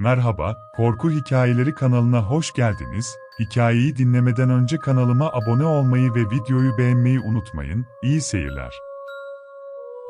Merhaba, Korku Hikayeleri kanalına hoş geldiniz. Hikayeyi dinlemeden önce kanalıma abone olmayı ve videoyu beğenmeyi unutmayın. İyi seyirler.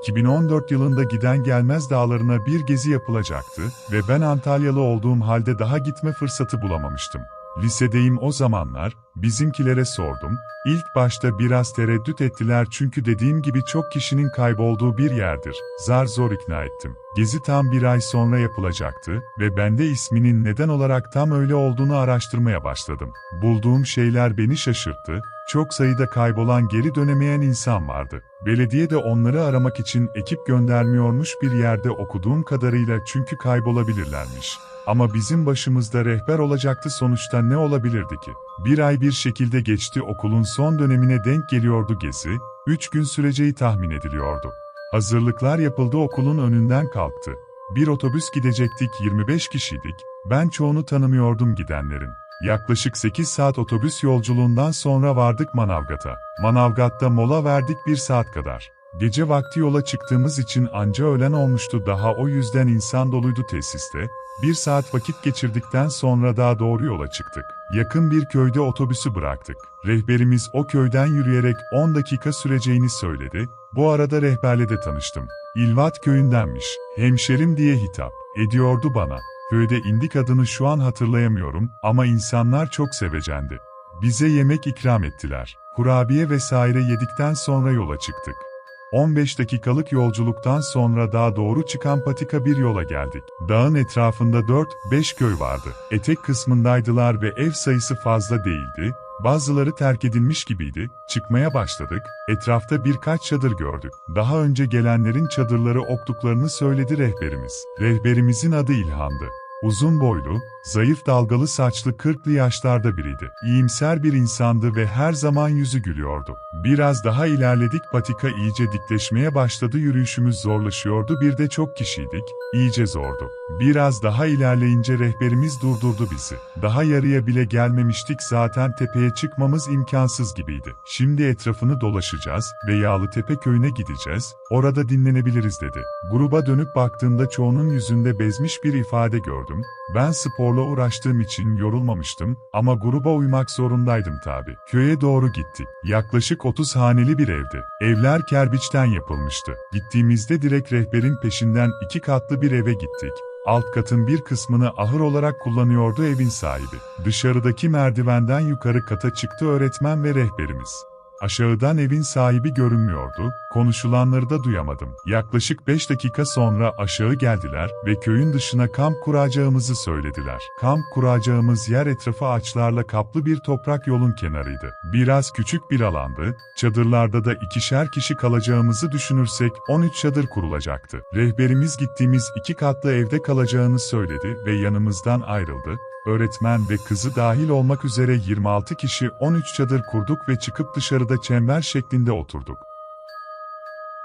2014 yılında Giden Gelmez Dağlarına bir gezi yapılacaktı ve ben Antalyalı olduğum halde daha gitme fırsatı bulamamıştım. Lisedeyim o zamanlar, bizimkilere sordum. İlk başta biraz tereddüt ettiler çünkü dediğim gibi çok kişinin kaybolduğu bir yerdir. Zar zor ikna ettim. Gezi tam bir ay sonra yapılacaktı ve ben de isminin neden olarak tam öyle olduğunu araştırmaya başladım. Bulduğum şeyler beni şaşırttı. Çok sayıda kaybolan geri dönemeyen insan vardı. Belediye de onları aramak için ekip göndermiyormuş bir yerde okuduğum kadarıyla çünkü kaybolabilirlermiş. Ama bizim başımızda rehber olacaktı sonuçta ne olabilirdi ki? Bir ay bir şekilde geçti okulun son dönemine denk geliyordu gezi, üç gün süreceği tahmin ediliyordu. Hazırlıklar yapıldı okulun önünden kalktı. Bir otobüs gidecektik 25 kişiydik, ben çoğunu tanımıyordum gidenlerin. Yaklaşık 8 saat otobüs yolculuğundan sonra vardık Manavgat'a. Manavgat'ta mola verdik bir saat kadar. Gece vakti yola çıktığımız için anca öğlen olmuştu daha o yüzden insan doluydu tesiste. Bir saat vakit geçirdikten sonra daha doğru yola çıktık. Yakın bir köyde otobüsü bıraktık. Rehberimiz o köyden yürüyerek 10 dakika süreceğini söyledi. Bu arada rehberle de tanıştım. İlvat köyündenmiş. Hemşerim diye hitap ediyordu bana. Köyde indik adını şu an hatırlayamıyorum ama insanlar çok sevecendi. Bize yemek ikram ettiler. Kurabiye vesaire yedikten sonra yola çıktık. 15 dakikalık yolculuktan sonra daha doğru çıkan patika bir yola geldik. Dağın etrafında 4-5 köy vardı. Etek kısmındaydılar ve ev sayısı fazla değildi. Bazıları terk edilmiş gibiydi. Çıkmaya başladık. Etrafta birkaç çadır gördük. Daha önce gelenlerin çadırları oktuklarını söyledi rehberimiz. Rehberimizin adı İlhan'dı. Uzun boylu, zayıf dalgalı saçlı kırklı yaşlarda biriydi. İyimser bir insandı ve her zaman yüzü gülüyordu. Biraz daha ilerledik patika iyice dikleşmeye başladı yürüyüşümüz zorlaşıyordu bir de çok kişiydik, iyice zordu. Biraz daha ilerleyince rehberimiz durdurdu bizi. Daha yarıya bile gelmemiştik zaten tepeye çıkmamız imkansız gibiydi. Şimdi etrafını dolaşacağız ve Yağlıtepe köyüne gideceğiz, orada dinlenebiliriz dedi. Gruba dönüp baktığımda çoğunun yüzünde bezmiş bir ifade gördüm. Ben sporla uğraştığım için yorulmamıştım ama gruba uymak zorundaydım tabi. Köye doğru gittik. Yaklaşık 30 haneli bir evdi. Evler kerbiçten yapılmıştı. Gittiğimizde direkt rehberin peşinden iki katlı bir eve gittik. Alt katın bir kısmını ahır olarak kullanıyordu evin sahibi. Dışarıdaki merdivenden yukarı kata çıktı öğretmen ve rehberimiz. Aşağıdan evin sahibi görünmüyordu, konuşulanları da duyamadım. Yaklaşık 5 dakika sonra aşağı geldiler ve köyün dışına kamp kuracağımızı söylediler. Kamp kuracağımız yer etrafı ağaçlarla kaplı bir toprak yolun kenarıydı. Biraz küçük bir alandı, çadırlarda da ikişer kişi kalacağımızı düşünürsek 13 çadır kurulacaktı. Rehberimiz gittiğimiz iki katlı evde kalacağını söyledi ve yanımızdan ayrıldı. Öğretmen ve kızı dahil olmak üzere 26 kişi 13 çadır kurduk ve çıkıp dışarıda çember şeklinde oturduk.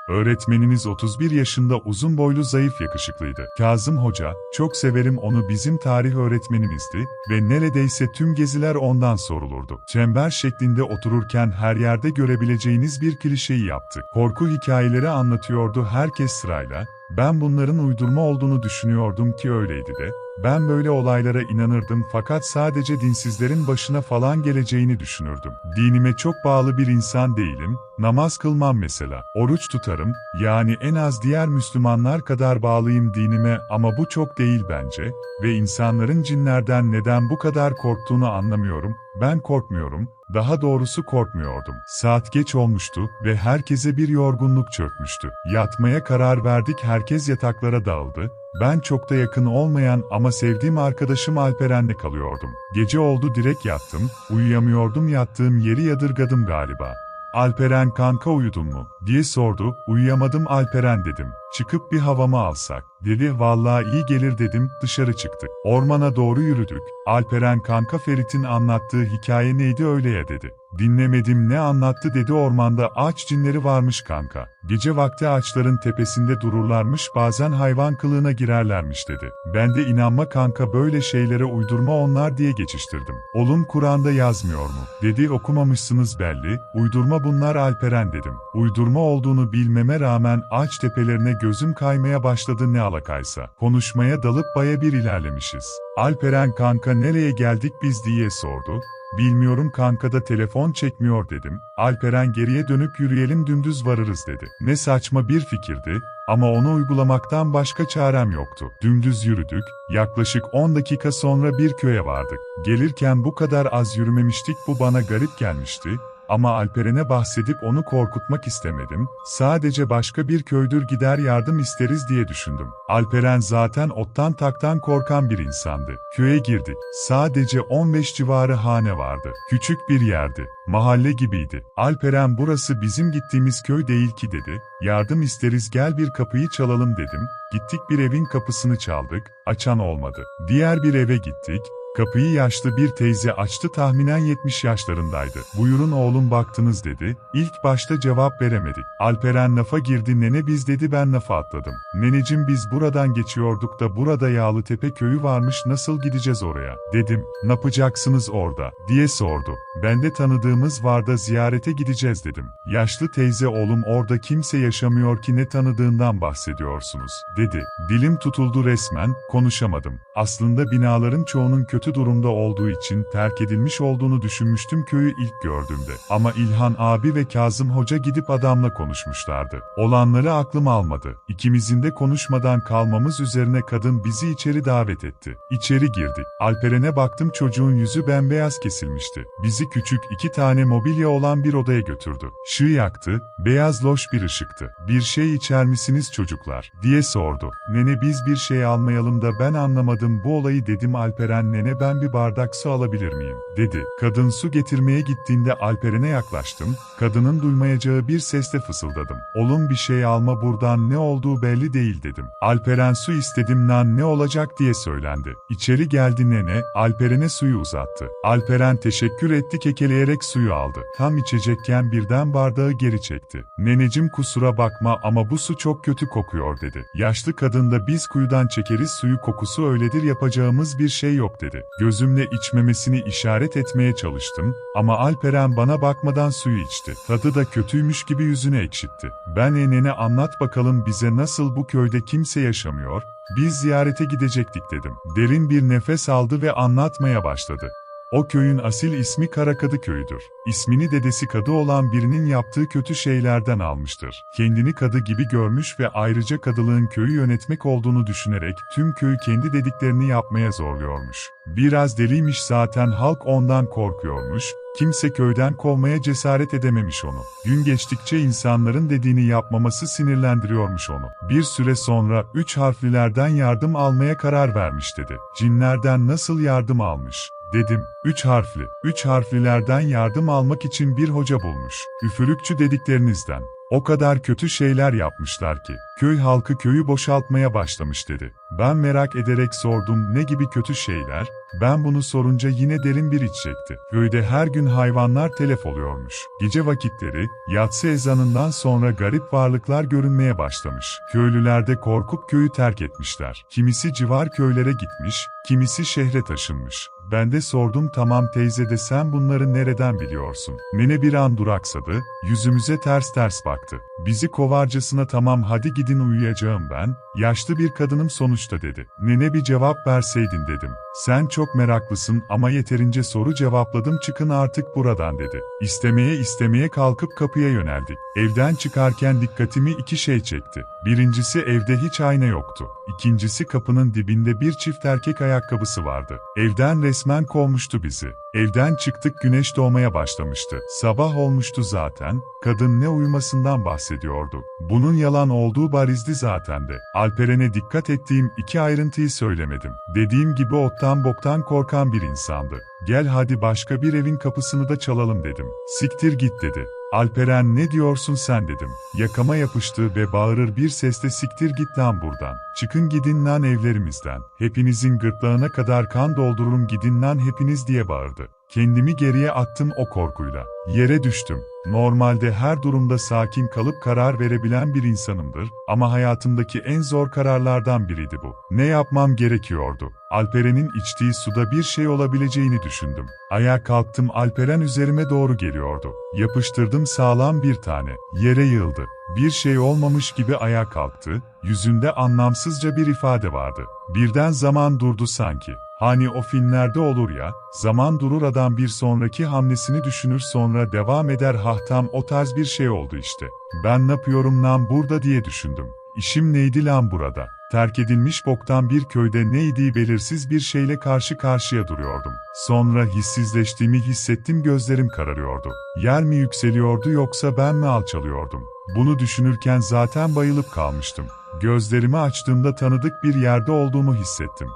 Öğretmenimiz 31 yaşında uzun boylu zayıf yakışıklıydı. Kazım Hoca, çok severim onu bizim tarih öğretmenimizdi ve neredeyse tüm geziler ondan sorulurdu. Çember şeklinde otururken her yerde görebileceğiniz bir klişeyi yaptı. Korku hikayeleri anlatıyordu herkes sırayla, ben bunların uydurma olduğunu düşünüyordum ki öyleydi de, ben böyle olaylara inanırdım fakat sadece dinsizlerin başına falan geleceğini düşünürdüm. Dinime çok bağlı bir insan değilim, namaz kılmam mesela. Oruç tutarım, yani en az diğer Müslümanlar kadar bağlıyım dinime ama bu çok değil bence ve insanların cinlerden neden bu kadar korktuğunu anlamıyorum. Ben korkmuyorum, daha doğrusu korkmuyordum. Saat geç olmuştu ve herkese bir yorgunluk çökmüştü. Yatmaya karar verdik herkes yataklara dağıldı. Ben çok da yakın olmayan ama sevdiğim arkadaşım Alperen'le kalıyordum. Gece oldu direkt yattım, uyuyamıyordum yattığım yeri yadırgadım galiba. Alperen kanka uyudun mu? diye sordu, uyuyamadım Alperen dedim. Çıkıp bir havamı alsak. Dedi vallahi iyi gelir dedim, dışarı çıktık. Ormana doğru yürüdük. Alperen kanka Ferit'in anlattığı hikaye neydi öyle ya dedi. Dinlemedim ne anlattı dedi ormanda ağaç cinleri varmış kanka. Gece vakti ağaçların tepesinde dururlarmış bazen hayvan kılığına girerlermiş dedi. Ben de inanma kanka böyle şeylere uydurma onlar diye geçiştirdim. Oğlum Kur'an'da yazmıyor mu? Dedi okumamışsınız belli, uydurma bunlar Alperen dedim. Uydurma olduğunu bilmeme rağmen ağaç tepelerine gözüm kaymaya başladı ne alakaysa. Konuşmaya dalıp baya bir ilerlemişiz. Alperen kanka nereye geldik biz diye sordu. Bilmiyorum kanka da telefon çekmiyor dedim. Alperen geriye dönüp yürüyelim dümdüz varırız dedi. Ne saçma bir fikirdi ama onu uygulamaktan başka çarem yoktu. Dümdüz yürüdük, yaklaşık 10 dakika sonra bir köye vardık. Gelirken bu kadar az yürümemiştik bu bana garip gelmişti. Ama Alperen'e bahsedip onu korkutmak istemedim. Sadece başka bir köydür gider yardım isteriz diye düşündüm. Alperen zaten ottan taktan korkan bir insandı. Köye girdik. Sadece 15 civarı hane vardı. Küçük bir yerdi. Mahalle gibiydi. Alperen burası bizim gittiğimiz köy değil ki dedi. Yardım isteriz gel bir kapıyı çalalım dedim. Gittik bir evin kapısını çaldık. Açan olmadı. Diğer bir eve gittik. Kapıyı yaşlı bir teyze açtı tahminen 70 yaşlarındaydı. Buyurun oğlum baktınız dedi. İlk başta cevap veremedik. Alperen lafa girdi nene biz dedi ben lafa atladım. Nenecim biz buradan geçiyorduk da burada Yağlıtepe köyü varmış nasıl gideceğiz oraya? Dedim. Ne yapacaksınız orada? diye sordu. Ben de tanıdığımız var da ziyarete gideceğiz dedim. Yaşlı teyze oğlum orada kimse yaşamıyor ki ne tanıdığından bahsediyorsunuz dedi. Dilim tutuldu resmen, konuşamadım. Aslında binaların çoğunun kötü durumda olduğu için terk edilmiş olduğunu düşünmüştüm köyü ilk gördüğümde. Ama İlhan abi ve Kazım Hoca gidip adamla konuşmuşlardı. Olanları aklım almadı. İkimizin de konuşmadan kalmamız üzerine kadın bizi içeri davet etti. İçeri girdik. Alperen'e baktım çocuğun yüzü bembeyaz kesilmişti. Bizi küçük iki tane mobilya olan bir odaya götürdü. Şığı yaktı, beyaz loş bir ışıktı. Bir şey içer misiniz çocuklar? diye sordu. Nene biz bir şey almayalım da ben anlamadım bu olayı dedim Alperen nene ben bir bardak su alabilir miyim? dedi. Kadın su getirmeye gittiğinde Alperen'e yaklaştım. Kadının duymayacağı bir sesle fısıldadım. Oğlum bir şey alma buradan ne olduğu belli değil dedim. Alperen su istedim nan ne olacak diye söylendi. İçeri geldi nene, Alperen'e suyu uzattı. Alperen teşekkür etti kekeleyerek suyu aldı. Tam içecekken birden bardağı geri çekti. Nenecim kusura bakma ama bu su çok kötü kokuyor dedi. Yaşlı kadın da biz kuyudan çekeriz suyu kokusu öyledir yapacağımız bir şey yok dedi. Gözümle içmemesini işaret etmeye çalıştım ama Alperen bana bakmadan suyu içti. Tadı da kötüymüş gibi yüzünü ekşitti. Ben enene anlat bakalım bize nasıl bu köyde kimse yaşamıyor, biz ziyarete gidecektik dedim. Derin bir nefes aldı ve anlatmaya başladı. O köyün asil ismi Karakadı köyüdür. İsmini dedesi kadı olan birinin yaptığı kötü şeylerden almıştır. Kendini kadı gibi görmüş ve ayrıca kadılığın köyü yönetmek olduğunu düşünerek tüm köyü kendi dediklerini yapmaya zorluyormuş. Biraz deliymiş zaten halk ondan korkuyormuş, kimse köyden kovmaya cesaret edememiş onu. Gün geçtikçe insanların dediğini yapmaması sinirlendiriyormuş onu. Bir süre sonra üç harflilerden yardım almaya karar vermiş dedi. Cinlerden nasıl yardım almış? Dedim, üç harfli, üç harflilerden yardım almak için bir hoca bulmuş. Üfürükçü dediklerinizden. O kadar kötü şeyler yapmışlar ki, köy halkı köyü boşaltmaya başlamış dedi. Ben merak ederek sordum ne gibi kötü şeyler, ben bunu sorunca yine derin bir iç çekti. Köyde her gün hayvanlar telef oluyormuş. Gece vakitleri, yatsı ezanından sonra garip varlıklar görünmeye başlamış. Köylüler de korkup köyü terk etmişler. Kimisi civar köylere gitmiş, kimisi şehre taşınmış. Ben de sordum tamam teyze de sen bunları nereden biliyorsun? Nene bir an duraksadı, yüzümüze ters ters baktı. Bizi kovarcasına tamam hadi gidin uyuyacağım ben, yaşlı bir kadınım sonuçta dedi. Nene bir cevap verseydin dedim. Sen çok meraklısın ama yeterince soru cevapladım çıkın artık buradan dedi. İstemeye istemeye kalkıp kapıya yöneldik. Evden çıkarken dikkatimi iki şey çekti. Birincisi evde hiç ayna yoktu. İkincisi kapının dibinde bir çift erkek ayakkabısı vardı. Evden resmen kovmuştu bizi. Evden çıktık güneş doğmaya başlamıştı. Sabah olmuştu zaten, kadın ne uyumasından bahsediyordu. Bunun yalan olduğu barizdi zaten de. Alperen'e dikkat ettiğim iki ayrıntıyı söylemedim. Dediğim gibi ottan boktan korkan bir insandı. Gel hadi başka bir evin kapısını da çalalım dedim. Siktir git dedi. Alperen ne diyorsun sen dedim. Yakama yapıştı ve bağırır bir sesle siktir git lan buradan. Çıkın gidin lan evlerimizden. Hepinizin gırtlağına kadar kan doldururum gidin lan hepiniz diye bağırdı. Kendimi geriye attım o korkuyla. Yere düştüm. Normalde her durumda sakin kalıp karar verebilen bir insanımdır ama hayatımdaki en zor kararlardan biriydi bu. Ne yapmam gerekiyordu? Alperen'in içtiği suda bir şey olabileceğini düşündüm. Ayağa kalktım Alperen üzerime doğru geliyordu. Yapıştırdım sağlam bir tane. Yere yığıldı. Bir şey olmamış gibi ayağa kalktı, yüzünde anlamsızca bir ifade vardı. Birden zaman durdu sanki. Hani o filmlerde olur ya, zaman durur adam bir sonraki hamlesini düşünür sonra devam eder hahtam o tarz bir şey oldu işte. Ben ne yapıyorum lan burada diye düşündüm. İşim neydi lan burada? Terk edilmiş boktan bir köyde neydi belirsiz bir şeyle karşı karşıya duruyordum. Sonra hissizleştiğimi hissettim gözlerim kararıyordu. Yer mi yükseliyordu yoksa ben mi alçalıyordum? Bunu düşünürken zaten bayılıp kalmıştım. Gözlerimi açtığımda tanıdık bir yerde olduğumu hissettim.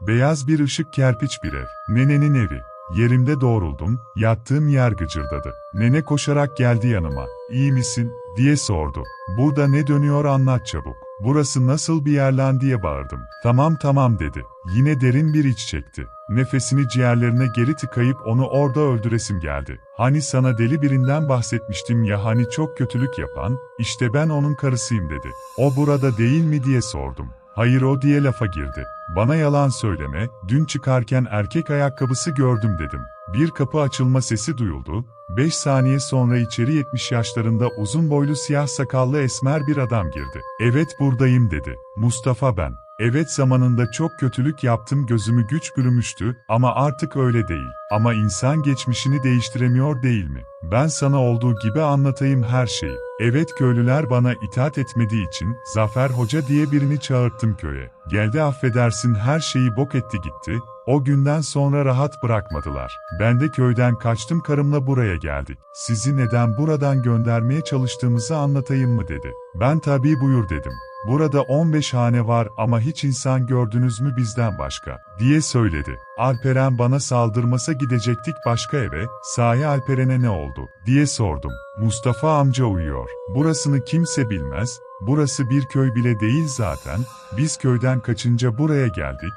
Beyaz bir ışık kerpiç bir ev. Nenenin evi. Yerimde doğruldum, yattığım yer gıcırdadı. Nene koşarak geldi yanıma. İyi misin? diye sordu. Burada ne dönüyor anlat çabuk. Burası nasıl bir yer lan diye bağırdım. Tamam tamam dedi. Yine derin bir iç çekti. Nefesini ciğerlerine geri tıkayıp onu orada öldüresim geldi. Hani sana deli birinden bahsetmiştim ya hani çok kötülük yapan, işte ben onun karısıyım dedi. O burada değil mi diye sordum. Hayır o diye lafa girdi. Bana yalan söyleme, dün çıkarken erkek ayakkabısı gördüm dedim. Bir kapı açılma sesi duyuldu, 5 saniye sonra içeri 70 yaşlarında uzun boylu siyah sakallı esmer bir adam girdi. Evet buradayım dedi. Mustafa ben. Evet zamanında çok kötülük yaptım gözümü güç bürümüştü ama artık öyle değil. Ama insan geçmişini değiştiremiyor değil mi? Ben sana olduğu gibi anlatayım her şeyi. Evet köylüler bana itaat etmediği için Zafer Hoca diye birini çağırttım köye. Geldi affedersin her şeyi bok etti gitti. O günden sonra rahat bırakmadılar. Ben de köyden kaçtım karımla buraya geldik. Sizi neden buradan göndermeye çalıştığımızı anlatayım mı dedi. Ben tabii buyur dedim. Burada 15 hane var ama hiç insan gördünüz mü bizden başka, diye söyledi. Alperen bana saldırmasa gidecektik başka eve, sahi Alperen'e ne oldu, diye sordum. Mustafa amca uyuyor. Burasını kimse bilmez, burası bir köy bile değil zaten, biz köyden kaçınca buraya geldik,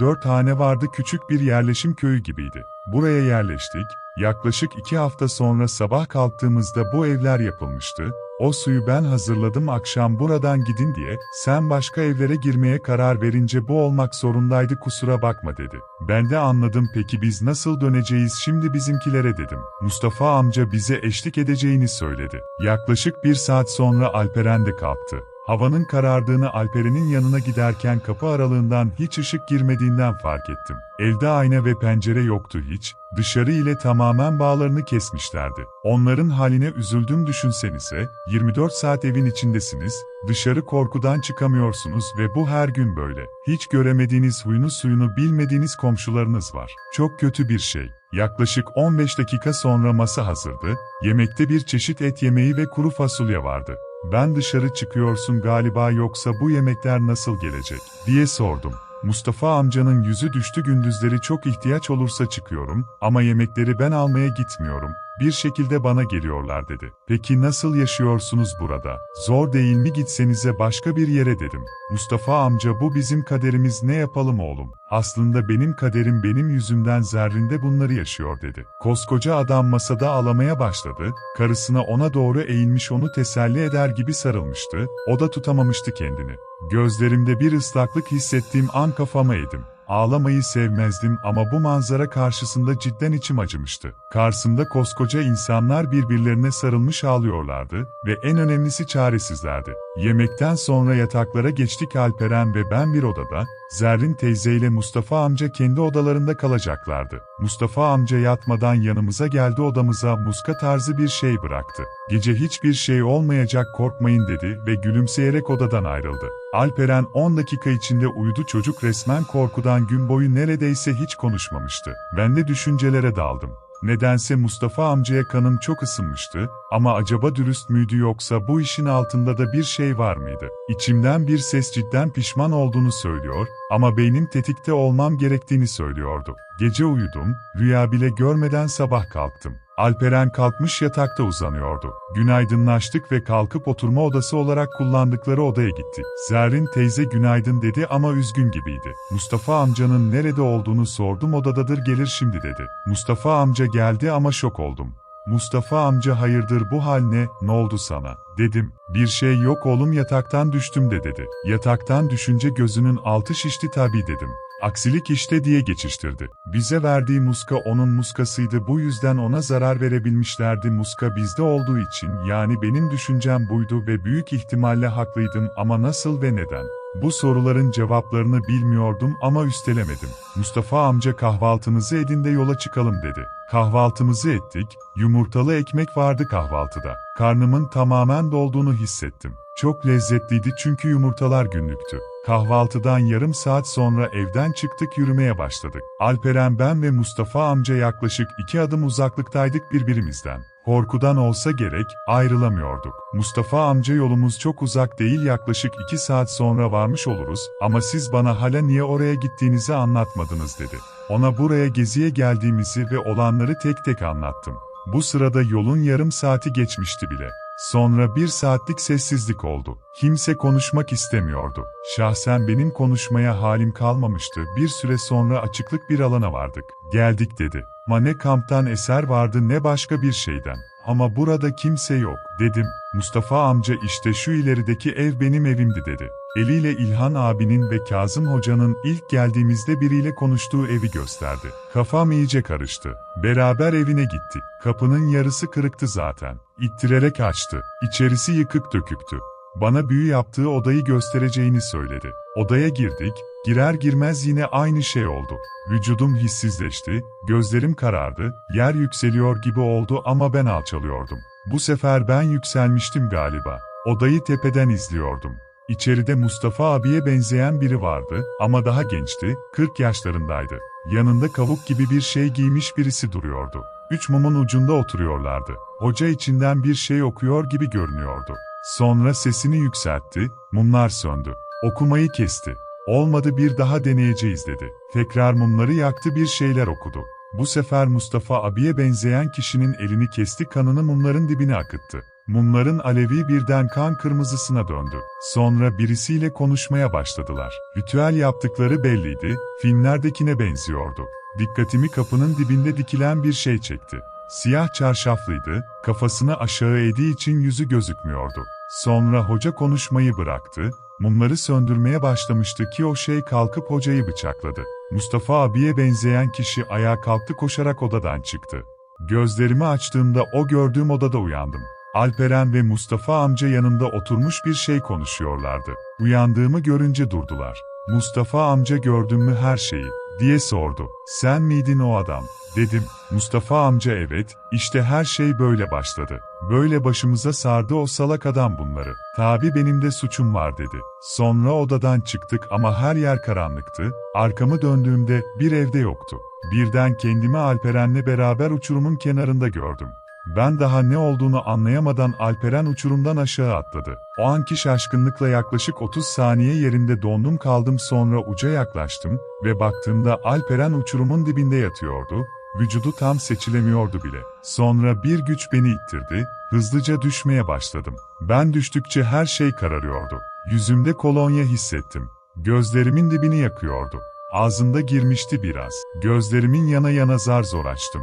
3-4 hane vardı küçük bir yerleşim köyü gibiydi. Buraya yerleştik, yaklaşık 2 hafta sonra sabah kalktığımızda bu evler yapılmıştı, o suyu ben hazırladım akşam buradan gidin diye, sen başka evlere girmeye karar verince bu olmak zorundaydı kusura bakma dedi. Ben de anladım peki biz nasıl döneceğiz şimdi bizimkilere dedim. Mustafa amca bize eşlik edeceğini söyledi. Yaklaşık bir saat sonra Alperen de kalktı. Havanın karardığını Alperen'in yanına giderken kapı aralığından hiç ışık girmediğinden fark ettim. Evde ayna ve pencere yoktu hiç, dışarı ile tamamen bağlarını kesmişlerdi. Onların haline üzüldüm düşünsenize, 24 saat evin içindesiniz, dışarı korkudan çıkamıyorsunuz ve bu her gün böyle. Hiç göremediğiniz huyunu suyunu bilmediğiniz komşularınız var. Çok kötü bir şey. Yaklaşık 15 dakika sonra masa hazırdı, yemekte bir çeşit et yemeği ve kuru fasulye vardı. Ben dışarı çıkıyorsun galiba yoksa bu yemekler nasıl gelecek, diye sordum. Mustafa amcanın yüzü düştü gündüzleri çok ihtiyaç olursa çıkıyorum ama yemekleri ben almaya gitmiyorum. Bir şekilde bana geliyorlar dedi. Peki nasıl yaşıyorsunuz burada? Zor değil mi gitsenize başka bir yere dedim. Mustafa amca bu bizim kaderimiz ne yapalım oğlum? Aslında benim kaderim benim yüzümden zerrinde bunları yaşıyor dedi. Koskoca adam masada ağlamaya başladı, karısına ona doğru eğilmiş onu teselli eder gibi sarılmıştı, o da tutamamıştı kendini. Gözlerimde bir ıslaklık hissettiğim an kafama eğdim. Ağlamayı sevmezdim ama bu manzara karşısında cidden içim acımıştı. Karşımda koskoca insanlar birbirlerine sarılmış ağlıyorlardı ve en önemlisi çaresizlerdi. Yemekten sonra yataklara geçtik Alperen ve ben bir odada, Zerrin teyzeyle Mustafa amca kendi odalarında kalacaklardı. Mustafa amca yatmadan yanımıza geldi odamıza muska tarzı bir şey bıraktı. Gece hiçbir şey olmayacak korkmayın dedi ve gülümseyerek odadan ayrıldı. Alperen 10 dakika içinde uyudu çocuk resmen korkudan gün boyu neredeyse hiç konuşmamıştı. Ben de düşüncelere daldım. Nedense Mustafa amcaya kanım çok ısınmıştı ama acaba dürüst müydü yoksa bu işin altında da bir şey var mıydı? İçimden bir ses cidden pişman olduğunu söylüyor ama beynim tetikte olmam gerektiğini söylüyordu. Gece uyudum, rüya bile görmeden sabah kalktım. Alperen kalkmış yatakta uzanıyordu. Günaydınlaştık ve kalkıp oturma odası olarak kullandıkları odaya gittik. Zerrin teyze günaydın dedi ama üzgün gibiydi. Mustafa amcanın nerede olduğunu sordum odadadır gelir şimdi dedi. Mustafa amca geldi ama şok oldum. Mustafa amca hayırdır bu hal ne, ne oldu sana? Dedim. Bir şey yok oğlum yataktan düştüm de dedi. Yataktan düşünce gözünün altı şişti tabi dedim. Aksilik işte diye geçiştirdi. Bize verdiği muska onun muskasıydı bu yüzden ona zarar verebilmişlerdi muska bizde olduğu için yani benim düşüncem buydu ve büyük ihtimalle haklıydım ama nasıl ve neden? Bu soruların cevaplarını bilmiyordum ama üstelemedim. Mustafa amca kahvaltınızı edin de yola çıkalım dedi. Kahvaltımızı ettik, yumurtalı ekmek vardı kahvaltıda. Karnımın tamamen dolduğunu hissettim. Çok lezzetliydi çünkü yumurtalar günlüktü. Kahvaltıdan yarım saat sonra evden çıktık yürümeye başladık. Alperen ben ve Mustafa amca yaklaşık iki adım uzaklıktaydık birbirimizden. Korkudan olsa gerek, ayrılamıyorduk. Mustafa amca yolumuz çok uzak değil yaklaşık iki saat sonra varmış oluruz ama siz bana hala niye oraya gittiğinizi anlatmadınız dedi. Ona buraya geziye geldiğimizi ve olanları tek tek anlattım. Bu sırada yolun yarım saati geçmişti bile. Sonra bir saatlik sessizlik oldu. Kimse konuşmak istemiyordu. Şahsen benim konuşmaya halim kalmamıştı. Bir süre sonra açıklık bir alana vardık. Geldik dedi. Ma ne kamptan eser vardı ne başka bir şeyden. Ama burada kimse yok, dedim. Mustafa amca işte şu ilerideki ev benim evimdi dedi. Eliyle İlhan abinin ve Kazım hocanın ilk geldiğimizde biriyle konuştuğu evi gösterdi. Kafam iyice karıştı. Beraber evine gittik. Kapının yarısı kırıktı zaten. İttirerek açtı. İçerisi yıkık döküktü. Bana büyü yaptığı odayı göstereceğini söyledi. Odaya girdik, girer girmez yine aynı şey oldu. Vücudum hissizleşti, gözlerim karardı, yer yükseliyor gibi oldu ama ben alçalıyordum. Bu sefer ben yükselmiştim galiba. Odayı tepeden izliyordum. İçeride Mustafa abiye benzeyen biri vardı ama daha gençti, 40 yaşlarındaydı. Yanında kavuk gibi bir şey giymiş birisi duruyordu. Üç mumun ucunda oturuyorlardı. Hoca içinden bir şey okuyor gibi görünüyordu. Sonra sesini yükseltti, mumlar söndü. Okumayı kesti. Olmadı bir daha deneyeceğiz dedi. Tekrar mumları yaktı bir şeyler okudu. Bu sefer Mustafa abiye benzeyen kişinin elini kesti kanını mumların dibine akıttı. Mumların alevi birden kan kırmızısına döndü. Sonra birisiyle konuşmaya başladılar. Ritüel yaptıkları belliydi, filmlerdekine benziyordu. Dikkatimi kapının dibinde dikilen bir şey çekti. Siyah çarşaflıydı, kafasını aşağı eğdiği için yüzü gözükmüyordu. Sonra hoca konuşmayı bıraktı, mumları söndürmeye başlamıştı ki o şey kalkıp hocayı bıçakladı. Mustafa abiye benzeyen kişi ayağa kalktı koşarak odadan çıktı. Gözlerimi açtığımda o gördüğüm odada uyandım. Alperen ve Mustafa amca yanında oturmuş bir şey konuşuyorlardı. Uyandığımı görünce durdular. Mustafa amca gördün mü her şeyi, diye sordu. Sen miydin o adam? Dedim. Mustafa amca evet, işte her şey böyle başladı. Böyle başımıza sardı o salak adam bunları. Tabi benim de suçum var dedi. Sonra odadan çıktık ama her yer karanlıktı. Arkamı döndüğümde bir evde yoktu. Birden kendimi Alperen'le beraber uçurumun kenarında gördüm. Ben daha ne olduğunu anlayamadan Alperen uçurumdan aşağı atladı. O anki şaşkınlıkla yaklaşık 30 saniye yerinde dondum kaldım sonra uca yaklaştım ve baktığımda Alperen uçurumun dibinde yatıyordu, vücudu tam seçilemiyordu bile. Sonra bir güç beni ittirdi, hızlıca düşmeye başladım. Ben düştükçe her şey kararıyordu. Yüzümde kolonya hissettim. Gözlerimin dibini yakıyordu. Ağzımda girmişti biraz. Gözlerimin yana yana zar zor açtım.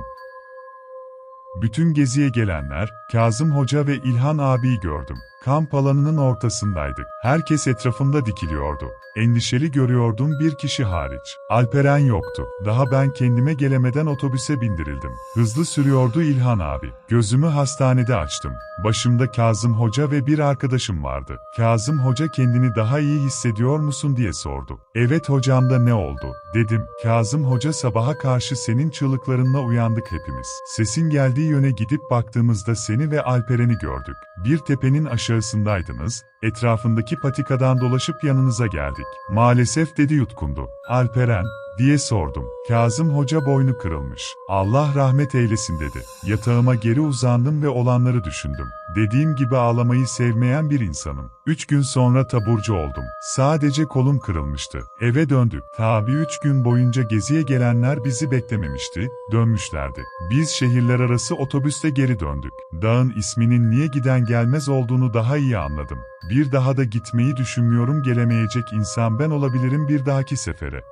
Bütün geziye gelenler, Kazım Hoca ve İlhan abiyi gördüm. Kamp alanının ortasındaydık. Herkes etrafımda dikiliyordu. Endişeli görüyordum bir kişi hariç. Alperen yoktu. Daha ben kendime gelemeden otobüse bindirildim. Hızlı sürüyordu İlhan abi. Gözümü hastanede açtım. Başımda Kazım Hoca ve bir arkadaşım vardı. Kazım Hoca kendini daha iyi hissediyor musun diye sordu. Evet hocam da ne oldu? Dedim. Kazım Hoca sabaha karşı senin çığlıklarınla uyandık hepimiz. Sesin geldiği yöne gidip baktığımızda seni ve Alperen'i gördük. Bir tepenin aşağısındaydınız, etrafındaki patikadan dolaşıp yanınıza geldik. Maalesef dedi yutkundu. Alperen, diye sordum. Kazım Hoca boynu kırılmış. Allah rahmet eylesin dedi. Yatağıma geri uzandım ve olanları düşündüm. Dediğim gibi ağlamayı sevmeyen bir insanım. Üç gün sonra taburcu oldum. Sadece kolum kırılmıştı. Eve döndük. Tabi üç gün boyunca geziye gelenler bizi beklememişti, dönmüşlerdi. Biz şehirler arası otobüste geri döndük. Dağın isminin niye giden gelmez olduğunu daha iyi anladım. Bir daha da gitmeyi düşünmüyorum gelemeyecek insan ben olabilirim bir dahaki sefere.